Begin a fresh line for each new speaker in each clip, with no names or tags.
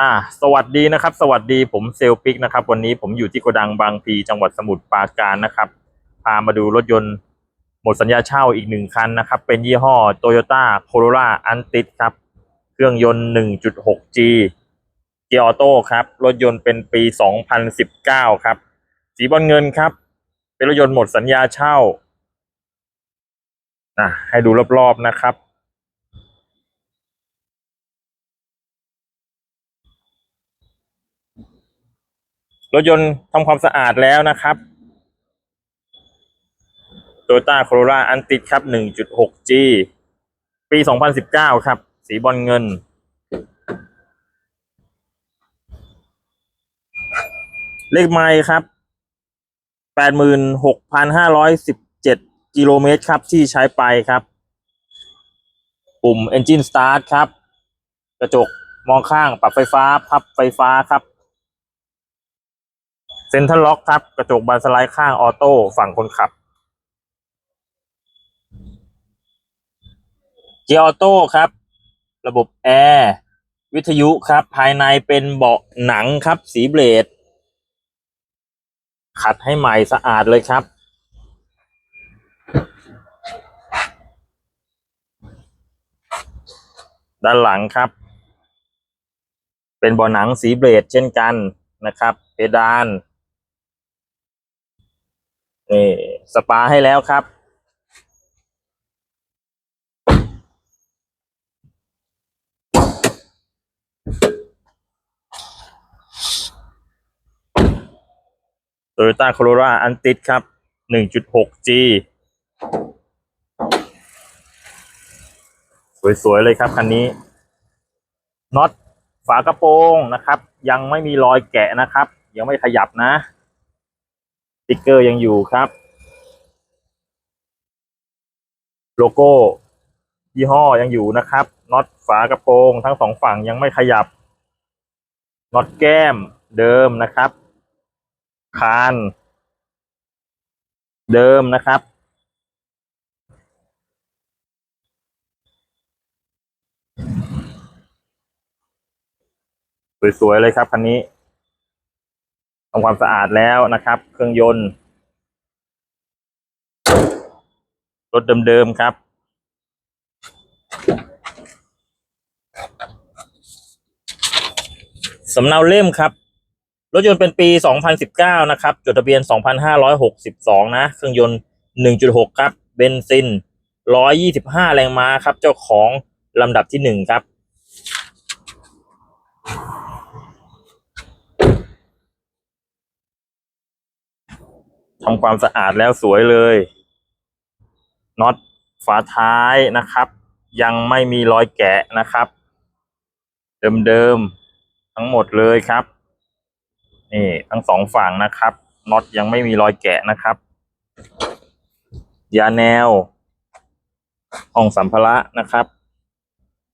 อ่าสวัสดีนะครับ สวัสดีผมเซลปิกนะครับ วันนี้ผมอยู่ที่โกดังบางพีจังหวัดสมุทรปราการนะครับ พามาดูรถยนต์หมดสัญญาเช่าอีกหนึ่งคันนะครับ เป็นยี่ห้อ Toyota Corolla Antis ครับ เครื่องยนต์ 1.6G เกียร์ออโต้ครับ รถยนต์เป็นปี 2019 ครับ สีบอลเงินครับ เป็นรถยนต์หมดสัญญาเช่าอะให้ดูรอบๆนะครับ รถยนต์ทำความสะอาดแล้วนะครับ Toyota Corolla Antis ครับ 1.6G ปี 2019 ครับ สีบอลเงิน เลขไมล์ครับ 86,517 กิโลเมตรครับ ที่ใช้ไปครับ ปุ่ม Engine Start ครับ กระจกมองข้างปรับไฟฟ้า พับไฟฟ้าครับ เซ็นทรัลล็อกครับ กระจกบานสไลด์ข้างออโต้ฝั่งคนขับ เกียร์ออโต้ครับ ระบบแอร์วิทยุครับ ภายในเป็นเบาะหนังครับ สีเบลดขัดให้ใหม่สะอาดเลยครับ ด้านหลังครับ เป็นเบาะหนังสีเบลดเช่นกันนะครับ เพดาน นี่สปาให้แล้วครับ Toyota Corolla Antis ครับ 1.6G สวย ๆ เลยครับ คันนี้น็อตฝากระโปรงนะครับ ยังไม่มีรอยแกะนะครับ ยังไม่ขยับนะ ติ๊กเกอร์ยังอยู่ครับ โลโก้ยี่ห้อยังอยู่นะครับน็อตฝากระโปรงทั้งสองฝั่งยังไม่ขยับน็อตแก้มเดิมนะครับ คาน เดิมนะครับ สวยๆเลยครับคันนี้ำความสะอาดแล้วนะครับ เครื่องยนต์ รถเดิมๆครับ สำเนาเล่มครับ รถยนต์เป็นปี 2019 นะครับ จดทะเบียน 2562 นะ เครื่องยนต์ 1.6 ครับ เบนซิน 125 แรงม้าครับ เจ้าของลำดับที่ 1 ครับ ทำความสะอาดแล้วสวยเลยน็อตฝาท้ายนะครับ ยังไม่มีรอยแกะนะครับ เดิมๆทั้งหมดเลยครับ นี่ทั้งสองฝั่งนะครับน็อตยังไม่มีรอยแกะนะครับยาแนวห้องสัมภาระนะครับ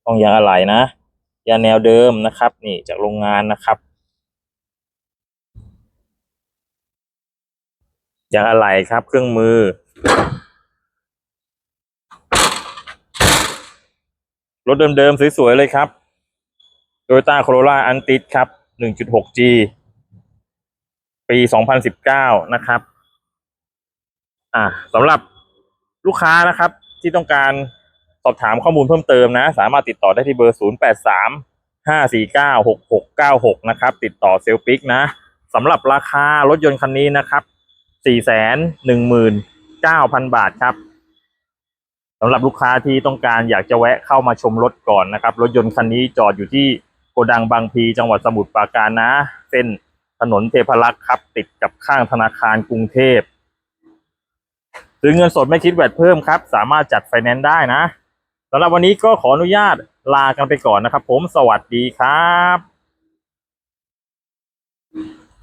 ห้องยางอะไหล่นะยาแนวเดิมนะครับ นี่จากโรงงานนะครับ อย่างอะไหล่ครับ เครื่องมือ รถเดิมๆ สวยๆ เลยครับ Toyota Corolla Antis ครับ 1.6G ปี 2019 นะครับ อ่าสำหรับลูกค้านะครับ ที่ต้องการสอบถามข้อมูลเพิ่มเติมนะ สามารถติดต่อได้ที่เบอร์ 083 549 6696 นะครับ ติดต่อเซลปิกนะสำหรับราคารถยนต์คันนี้นะครับ 419,000บาทครับสำหรับลูกค้าที่ต้องการอยากจะแวะเข้ามาชมรถก่อนนะครับ รถยนต์คันนี้จอดอยู่ที่โกดังบางพีจังหวัดสมุทรปราการนะ เส้นถนนเทพรักษ์ครับ ติดกับข้างธนาคารกรุงเทพซื้อเงินสดไม่คิดแวดเพิ่มครับ สามารถจัดไฟแนนซ์ได้นะสำหรับวันนี้ก็ขออนุญาตลากันไปก่อนนะครับ ผมสวัสดีครับ